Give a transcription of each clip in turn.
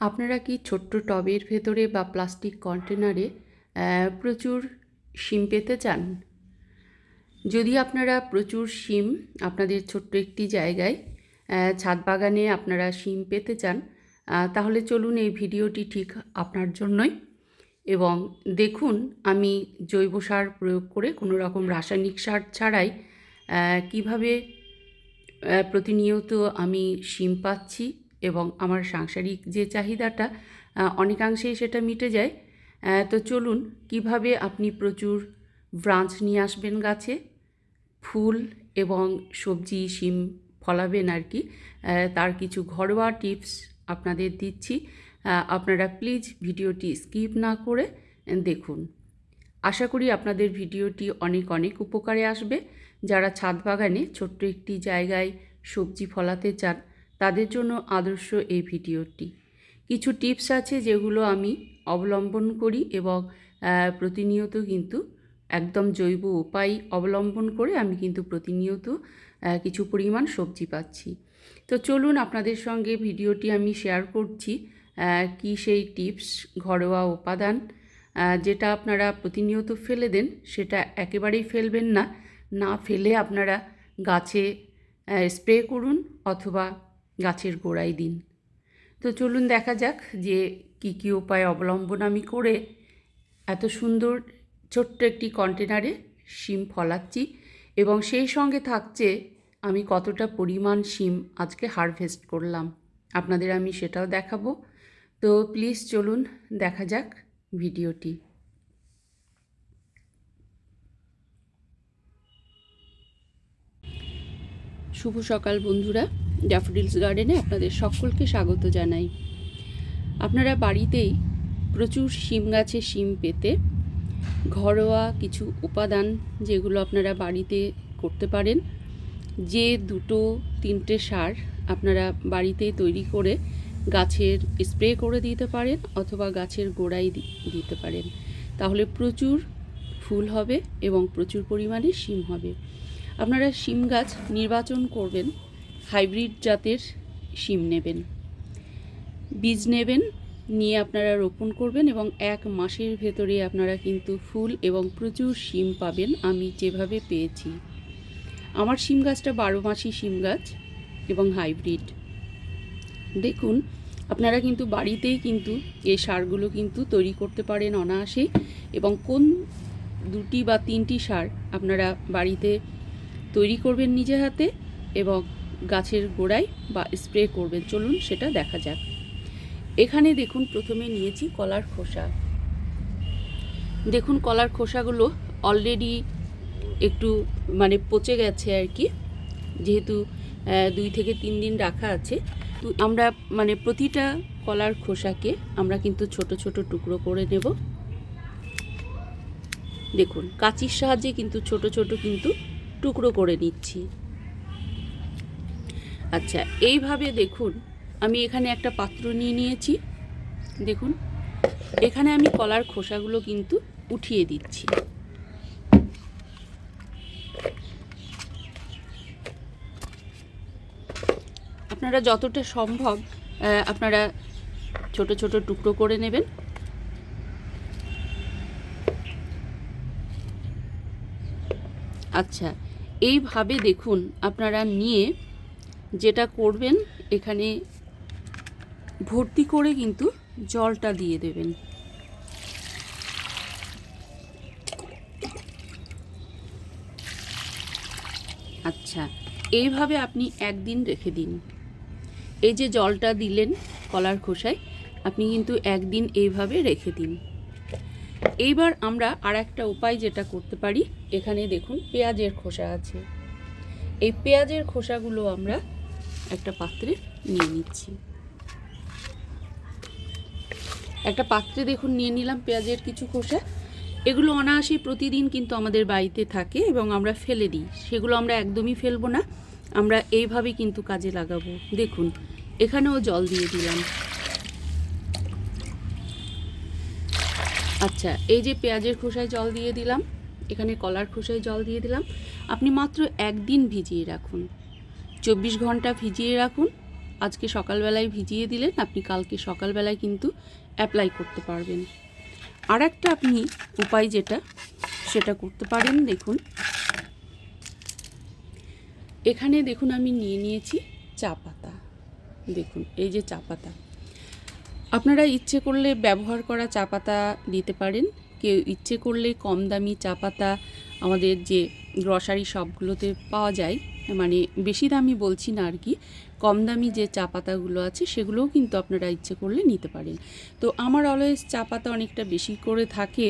আপনারা কি ছোট্ট টবের ভেতরে বা প্লাস্টিক কন্টেনারে প্রচুর শিম পেতে চান? যদি আপনারা প্রচুর শিম আপনাদের ছোট্ট একটি জায়গায় ছাদ বাগানে আপনারা শিম পেতে চান তাহলে চলুন এই ভিডিওটি ঠিক আপনার জন্যই। এবং দেখুন আমি জৈব সার প্রয়োগ করে কোনো রকম রাসায়নিক সার ছাড়াই কীভাবে প্রতিনিয়ত আমি শিম পাচ্ছি। এবং আমার সাংসারিক যে চাহিদাটা অনেকাংশেই সেটা মিটে যায়। তো চলুন, কীভাবে আপনি প্রচুর ব্রাঞ্চ নিয়ে আসবেন গাছে? ফুল এবং সবজি, শিম ফলাবেন আর কি। তার কিছু ঘরোয়া টিপস আপনাদের দিচ্ছি। আপনারা প্লিজ ভিডিওটি স্কিপ না করে দেখুন। আশা করি আপনাদের ভিডিওটি অনেক অনেক উপকারে আসবে। যারা ছাদ বাগানে ছোট্ট একটি জায়গায় সবজি ফলাতে চান তাদের জন্য আদর্শ এই ভিডিওটি। কিছু টিপস আছে যেগুলো আমি অবলম্বন করি এবং প্রতিনিয়ত কিন্তু একদম জৈব উপায় অবলম্বন করে আমি কিন্তু প্রতিনিয়ত কিছু পরিমাণ সবজি পাচ্ছি। তো চলুন আপনাদের সঙ্গে ভিডিওটি আমি শেয়ার করছি কি সেই টিপস, ঘরোয়া উপাদান যেটা আপনারা প্রতিনিয়ত ফেলে দেন, সেটা একেবারেই ফেলবেন না। না ফেলে আপনারা গাছে স্প্রে করুন অথবা গাছের গোড়ায় দিন। তো চলুন দেখা যাক যে কি কি উপায় অবলম্বন আমি করে এত সুন্দর ছোট্ট একটি কন্টেনারে শিম ফলাচ্ছি এবং সেই সঙ্গে থাকছে আমি কতটা পরিমাণ শিম আজকে হারভেস্ট করলাম। আপনাদের আমি সেটাও দেখাবো। তো প্লিজ চলুন দেখা যাক ভিডিওটি। শুভ সকাল বন্ধুরা। ড্যাফোডিলস গার্ডেনে আপনাদের সকলকে স্বাগত জানাই। আপনারা বাড়িতেই প্রচুর শিম গাছে শিম পেতে ঘরোয়া কিছু উপাদান যেগুলো আপনারা বাড়িতে করতে পারেন, যে দুটো, তিনটে সার আপনারা বাড়িতেই তৈরি করে গাছের স্প্রে করে দিতে পারেন অথবা গাছের গোড়ায় দিতে পারেন। তাহলে প্রচুর ফুল হবে এবং প্রচুর পরিমাণে শিম হবে। আপনারা শিম গাছ নির্বাচন করবেন হাইব্রিড জাতের শিম নেবেন। বীজ নেবেন, নিয়ে আপনারা রোপণ করবেন এবং এক মাসের ভেতরে আপনারা কিন্তু ফুল এবং প্রচুর শিম পাবেন, আমি যেভাবে পেয়েছি। আমার শিম গাছটা বারো মাসি শিম গাছ এবং হাইব্রিড। দেখুন, আপনারা কিন্তু বাড়িতেই কিন্তু এই সারগুলো কিন্তু তৈরি করতে পারেন অনায়াসেই এবং কোন দুটি বা তিনটি সার আপনারা বাড়িতে তৈরি করবেন নিজে হাতে এবং গাছের গোড়ায় বা স্প্রে করবেন। চলুন সেটা দেখা যাক। এখানে দেখুন, প্রথমে নিয়েছি কলার খোসা। দেখুন, কলার খোসাগুলো অলরেডি একটু মানে পচে গেছে আর কি। যেহেতু দুই থেকে তিন দিন রাখা আছে। তো আমরা মানে প্রতিটা কলার খোসাকে আমরা কিন্তু ছোট ছোট টুকরো করে নেব। দেখুন, কাঁচির সাহায্যে কিন্তু ছোট ছোট কিন্তু টুকরো করে নিচ্ছি। আচ্ছা এইভাবে দেখুন, আমি এখানে একটা পাত্র নিয়ে নিয়েছি। দেখুন, এখানে আমি কলার খোসাগুলো কিন্তু উঠিয়ে দিচ্ছি। আপনারা যতটা সম্ভব আপনারা ছোট ছোট টুকরো করে নেবেন। আচ্ছা এইভাবে দেখুন, আপনারা নিয়ে যেটা করবেন, এখানে ভর্তি করে কিন্তু জলটা দিয়ে দেবেন। আচ্ছা এইভাবে আপনি একদিন রেখে দিন। এই যে জলটা দিলেন কলার খোসায়, আপনি কিন্তু একদিন এইভাবে রেখে দিন। এইবার আমরা আর একটা উপায় যেটা করতে পারি, এখানে দেখুন পেঁয়াজের খোসা আছে। এই পেঁয়াজের খোসাগুলো আমরা একটা পাত্রে নিয়ে নিচ্ছি। একটা পাত্রে দেখুন নিয়ে নিলাম পেঁয়াজের কিছু খোসা। এগুলো অনায়াসেই প্রতিদিন কিন্তু আমাদের বাড়িতে থাকে এবং আমরা ফেলে দিই। সেগুলো আমরা একদমই ফেলব না। আমরা এইভাবে কিন্তু কাজে লাগাবো। দেখুন, এখানেও জল দিয়ে দিলাম। আচ্ছা এই যে পেঁয়াজের খোসায় জল দিয়ে দিলাম, এখানে কলার খোসায় জল দিয়ে দিলাম। আপনি মাত্র একদিন ভিজিয়ে রাখুন। চব্বিশ ঘণ্টা ভিজিয়ে রাখুন। আজকে সকালবেলায় ভিজিয়ে দিলেন, আপনি কালকে সকালবেলায় কিন্তু অ্যাপ্লাই করতে পারবেন। আর একটা আপনি উপায় যেটা, সেটা করতে পারেন, দেখুন। এখানে দেখুন আমি নিয়ে নিয়েছি চা পাতা। দেখুন, এই যে চা পাতা। আপনারা ইচ্ছে করলে ব্যবহার করা চা পাতা দিতে পারেন। কেউ ইচ্ছে করলে কম দামি চা পাতা আমাদের যে গ্রসারি শপগুলোতে পাওয়া যায় মানে বেশি দামি বলছি না আর কি, কম দামি যে চা পাতাগুলো আছে সেগুলোও কিন্তু আপনারা ইচ্ছে করলে নিতে পারেন। তো আমার অলওয়েজ চা পাতা অনেকটা বেশি করে থাকে,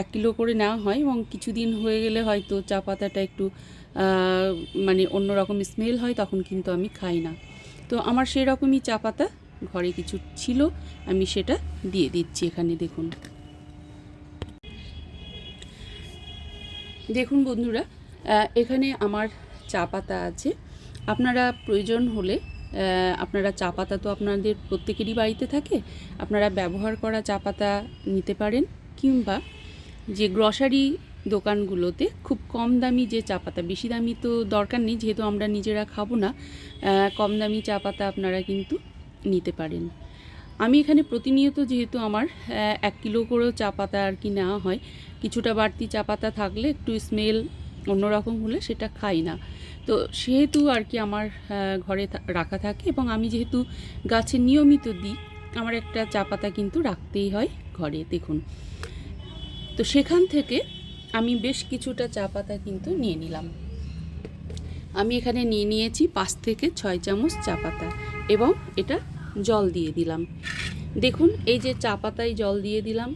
এক কিলো করে নেওয়া হয় এবং কিছুদিন হয়ে গেলে হয়তো চা পাতাটা একটু মানে অন্যরকম স্মেল হয় তখন কিন্তু আমি খাই না। তো আমার সেরকমই চা পাতা ঘরে কিছু ছিল, আমি সেটা দিয়ে দিচ্ছি এখানে দেখুন। দেখুন বন্ধুরা এখানে আমার চা পাতা আছে। আপনারা প্রয়োজন হলে আপনারা চা পাতা তো আপনাদের প্রত্যেকেরই বাড়িতে থাকে, আপনারা ব্যবহার করা চা পাতা নিতে পারেন, কিংবা যে গ্রসারি দোকানগুলোতে খুব কম দামি যে চা পাতা, বেশি দামি তো দরকার নেই, যেহেতু আমরা নিজেরা খাব না কম দামি চা পাতা আপনারা কিন্তু নিতে পারেন। আমি এখানে প্রতিনিয়ত যেহেতু আমার এক কিলো করেও চা পাতা আর কি নেওয়া হয়, কিছুটা বাড়তি চা পাতা থাকলে একটু স্মেল অন্যরকম হলে সেটা খাই না। তো সেহেতু আর কি আমার ঘরে রাখা থাকে এবং আমি যেহেতু গাছে নিয়মিত দিই, আমার একটা চা পাতা কিন্তু রাখতেই হয় ঘরে, দেখুন। তো সেখান থেকে আমি বেশ কিছুটা চা পাতা কিন্তু নিয়ে নিলাম। আমি এখানে নিয়ে নিয়েছি পাঁচ থেকে ছয় চামচ চা পাতা এবং এটা জল দিয়ে দিলাম। দেখুন, এই যে চা পাতায় জল দিয়ে দিলাম।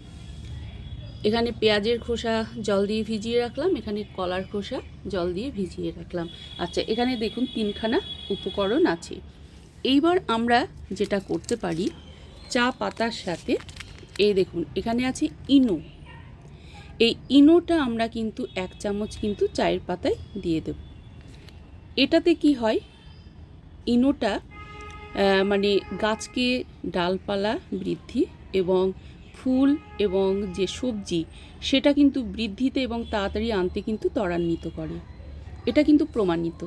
এখানে পেঁয়াজের খোসা জল দিয়ে ভিজিয়ে রাখলাম। এখানে কলার খোসা জল দিয়ে ভিজিয়ে রাখলাম। আচ্ছা এখানে দেখুন তিনখানা উপকরণ আছে। এইবার আমরা যেটা করতে পারি, চা পাতার সাথে এই দেখুন, এখানে আছে ইনো। এই ইনোটা আমরা কিন্তু এক চামচ কিন্তু চায়ের পাতায় দিয়ে দেব। এটাতে কি হয়? ইনোটা মানে গাছকে ডালপালা বৃদ্ধি এবং ফুল এবং যে সবজি, সেটা কিন্তু বৃদ্ধিতে এবং তাড়াতাড়ি আনতে কিন্তু ত্বরান্বিত করে। এটা কিন্তু প্রমাণিত।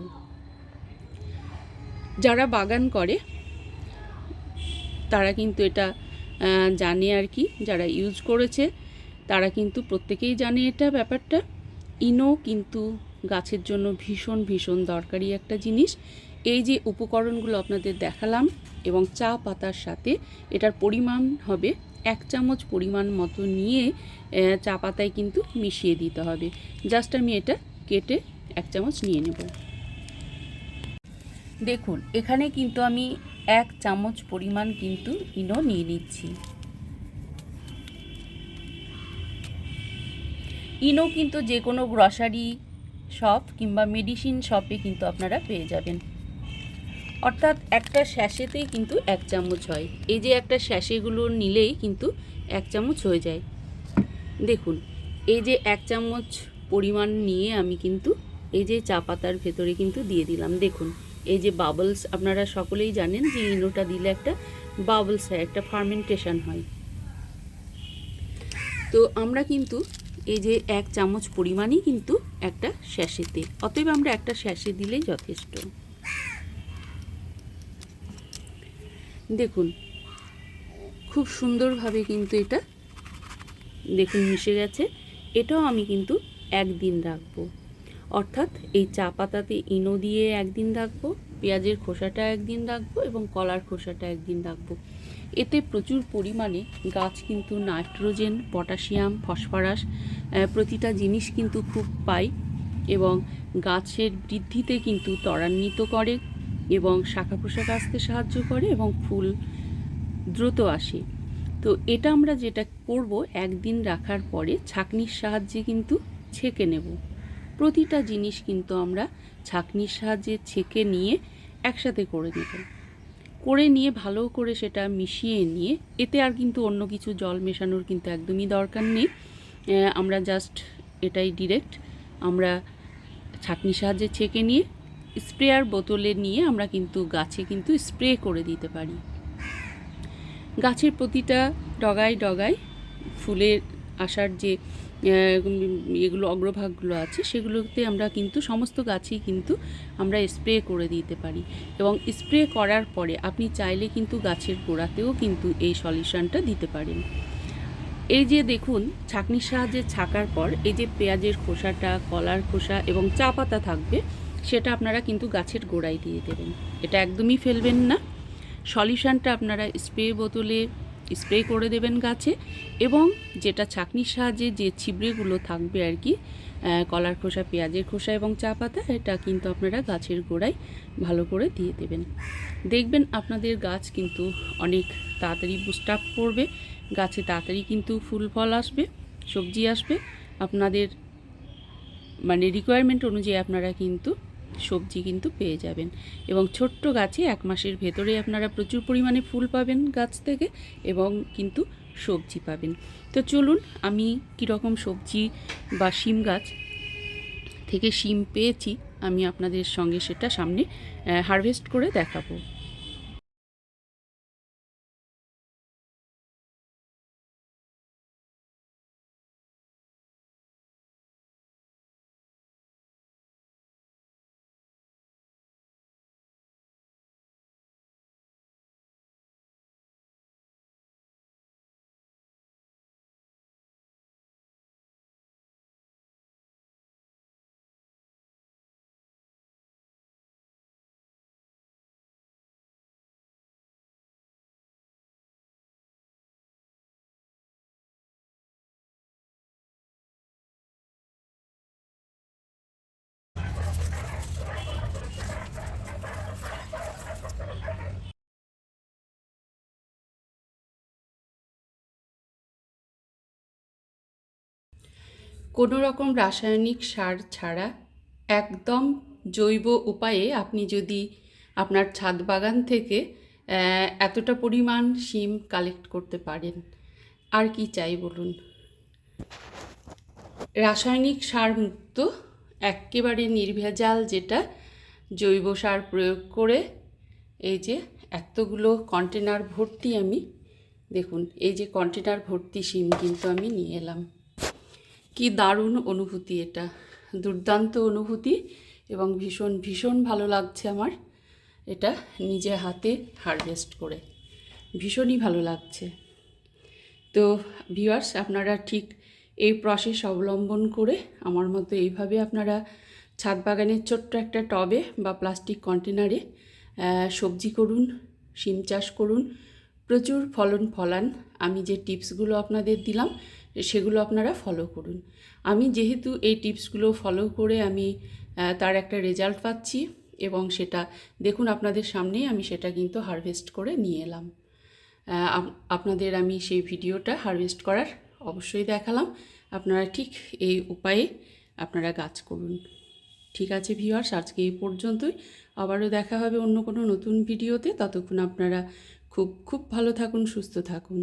যারা বাগান করে, তারা কিন্তু এটা জানে আর কি। যারা ইউজ করেছে, তারা কিন্তু প্রত্যেকেই জানে এটা ব্যাপারটা। ইনো কিন্তু গাছের জন্য ভীষণ ভীষণ দরকারি একটা জিনিস। এই যে উপকরণগুলো আপনাদের দেখালাম এবং চা পাতার সাথে এটার পরিমাণ হবে এক চামচ পরিমাণ মতো নিয়ে চা পাতায় কিন্তু মিশিয়ে দিতে হবে। জাস্ট আমি এটা কেটে এক চামচ নিয়ে নেব। দেখুন, এখানে কিন্তু আমি এক চামচ পরিমাণ কিন্তু ইনো নিয়ে নিচ্ছি। ইনো কিন্তু যে কোনো গ্রসারি শপ কিংবা মেডিসিন শপে কিন্তু আপনারা পেয়ে যাবেন। অর্থাৎ একটা স্যাশেতেই কিন্তু এক চামচ হয়। এই যে একটা স্যাশেগুলো নিলেই কিন্তু এক চামচ হয়ে যায়। দেখুন, এই যে এক চামচ পরিমাণ নিয়ে আমি কিন্তু এই যে চা পাতার ভেতরে কিন্তু দিয়ে দিলাম। দেখুন, এই যে বাবলস আপনারা সকলেই জানেন যে ইনোটা দিলে একটা বাবলস হয়, একটা ফার্মেন্টেশন হয়। তো আমরা কিন্তু এই যে এক চামচ পরিমাণই কিন্তু একটা স্যাশেতে অতএব আমরা একটা স্যাশে দিলেই যথেষ্ট। দেখুন, খুব সুন্দরভাবে কিন্তু এটা, দেখুন মিশে গেছে। এটাও আমি কিন্তু একদিন রাখব। অর্থাৎ এই চা পাতাতে ইনো দিয়ে একদিন রাখব, পেঁয়াজের খোসাটা একদিন রাখব এবং কলার খোসাটা একদিন রাখব। এতে প্রচুর পরিমাণে গাছ কিন্তু নাইট্রোজেন, পটাশিয়াম, ফসফরাস প্রতিটা জিনিস কিন্তু খুব পায় এবং গাছের বৃদ্ধিতে কিন্তু ত্বরান্বিত করে। এবং শাখা পোশাক আসতে সাহায্য করে এবং ফুল দ্রুত আসে। তো এটা আমরা যেটা করব, একদিন রাখার পরে ছাঁকনির সাহায্যে কিন্তু ছেঁকে নেব। প্রতিটা জিনিস কিন্তু আমরা ছাঁকনির সাহায্যে ছেঁকে নিয়ে একসাথে করে নেব। করে নিয়ে ভালো করে সেটা মিশিয়ে নিয়ে, এতে আর কিন্তু অন্য কিছু জল মেশানোর কিন্তু একদমই দরকার নেই। আমরা জাস্ট এটাই ডিরেক্ট আমরা ছাঁকনির সাহায্যে ছেঁকে নিয়ে স্প্রেয়ার বোতলে নিয়ে আমরা কিন্তু গাছে কিন্তু স্প্রে করে দিতে পারি। গাছের প্রতিটা ডগায় ডগায় ফুলের আসার যে এগুলো অগ্রভাগগুলো আছে, সেগুলোতে আমরা কিন্তু সমস্ত গাছেই কিন্তু আমরা স্প্রে করে দিতে পারি। এবং স্প্রে করার পরে আপনি চাইলে কিন্তু গাছের গোড়াতেও কিন্তু এই সলিউশনটা দিতে পারেন। এই যে দেখুন, ছাঁকনির সাহায্যে ছাকার পর এই যে পেঁয়াজের খোসাটা, কলার খোসা এবং চা পাতা থাকবে সেটা আপনারা কিন্তু গাছের গোড়ায় দিয়ে দেবেন। এটা একদমই ফেলবেন না। সলিউশনটা আপনারা স্প্রে বোতলে স্প্রে করে দেবেন গাছে এবং যেটা ছাঁকনির সাহায্যে যে ছিবড়েগুলো থাকবে আর কি কলার খোসা, পেঁয়াজের খোসা এবং চা পাতা, এটা কিন্তু আপনারা গাছের গোড়ায় ভালো করে দিয়ে দেবেন। দেখবেন আপনাদের গাছ কিন্তু অনেক তাড়াতাড়ি বুস্ট আপ করবে। গাছে তাড়াতাড়ি কিন্তু ফুল ফল আসবে, সবজি আসবে। আপনাদের মানে রিকোয়ারমেন্ট অনুযায়ী আপনারা কিন্তু সবজি কিন্তু পেয়ে যাবেন। এবং ছোট্ট গাছে এক মাসের ভেতরে আপনারা প্রচুর পরিমাণে ফুল পাবেন গাছ থেকে এবং কিন্তু সবজি পাবেন। তো চলুন আমি কীরকম সবজি বা শিম গাছ থেকে শিম পেয়েছি, আমি আপনাদের সঙ্গে সেটা সামনে হারভেস্ট করে দেখাবো। কোনো রকম রাসায়নিক সার ছাড়া একদম জৈব উপায়ে আপনি যদি আপনার ছাদ বাগান থেকে এতটা পরিমাণ শিম কালেক্ট করতে পারেন। আর কি চাই বলুন? রাসায়নিক সার মুক্ত, একেবারে নির্ভেজাল যেটা, জৈব সার প্রয়োগ করে এই যে এতগুলো কন্টেনার ভর্তি আমি, দেখুন, এই যে কন্টেনার ভর্তি শিম কিন্তু আমি নিয়ে এলাম। কি দারুণ অনুভূতি এটা। দুর্দান্ত অনুভূতি এবং ভীষণ ভীষণ ভালো লাগছে আমার এটা নিজে হাতে হারভেস্ট করে। ভীষণই ভালো লাগছে। তো ভিউয়ার্স আপনারা ঠিক এই প্রসেস অবলম্বন করে আমার মতো এইভাবে আপনারা ছাদ বাগানের ছোট্ট একটা টবে বা প্লাস্টিক কন্টেনারে সবজি করুন, শিম চাষ করুন, প্রচুর ফলন ফলান। আমি যে টিপসগুলো আপনাদের দিলাম সেগুলো আপনারা ফলো করুন। আমি যেহেতু এই টিপসগুলো ফলো করে আমি তার একটা রেজাল্ট পাচ্ছি এবং সেটা, দেখুন আপনাদের সামনেই আমি সেটা কিন্তু হারভেস্ট করে নিয়ে এলাম। আপনাদের আমি সেই ভিডিওটা হারভেস্ট করার অবশ্যই দেখালাম। আপনারা ঠিক এই উপায়ে আপনারা গাছ করুন। ঠিক আছে ভিউয়ার্স আজকে এই পর্যন্তই। আবারও দেখা হবে অন্য কোনো নতুন ভিডিওতে। ততক্ষণ আপনারা খুব খুব ভালো থাকুন, সুস্থ থাকুন।